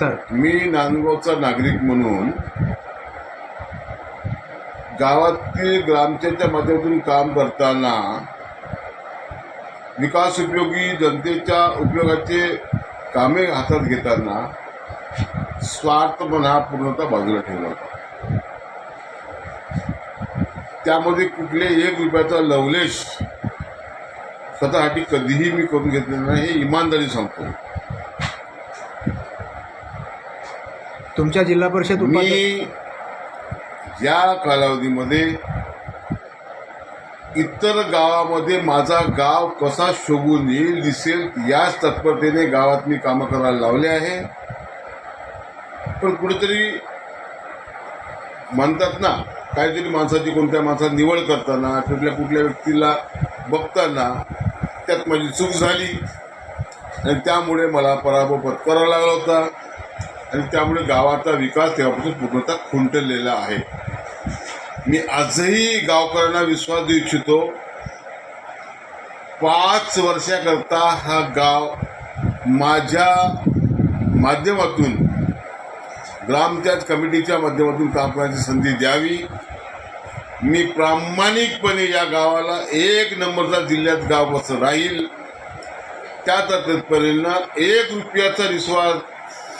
Sir मी नांदगावचा नागरिक म्हणून गावातील ग्रामपंचायतच्या माध्यमातून काम करताना विकास उपयोगी जनतेच्या उपयोगाचे कामे हातात घेताना स्वार्थपणा पूर्णतः बाजूला ठेवला होता. त्यामध्ये कुठले एक रुपयाचा लवलेश स्वतःसाठी कधीही मी करून घेतलेला नाही हे इमानदारी सांगतो. तुमच्या जिल्हा परिषद उपाध्यक्ष मी या कालावधीमध्ये इतर गावामध्ये माझा गाव कसा शोभून येईल दिसेल याच तत्परतेने गावात मी कामं करायला लावले आहे. पण कुठेतरी म्हणतात ना काहीतरी माणसाची कोणत्या माणसाची निवड करताना कुठल्या कुठल्या व्यक्तीला बघताना त्यात माझी चूक झाली. आणि त्यामुळे मला पराभव पत्करावा लागला होता. आणि त्यामुळे गावाचा विकास तेव्हापासून पूर्णतः खुंटलेला आहे. मी आजही गावकऱ्यांना विश्वास देऊ इच्छितो पाच वर्षाकरता हा गाव माझ्या माध्यमातून ग्रामपंचायत कमिटीच्या माध्यमातून काम करण्याची संधी द्यावी. मी प्रामाणिकपणे या गावाला एक नंबरचा जिल्ह्यात गाव कसं राहील. त्या तत्परीनं एक रुपयाचा विश्वास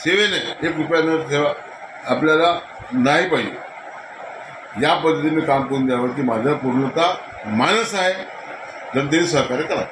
सेवेने एक न ठेवा. आपल्याला नाही पाहिजे. या पद्धतीने काम करून द्यावं की माझा पूर्णतः मानस आहे. जनतेने सहकार्य करा.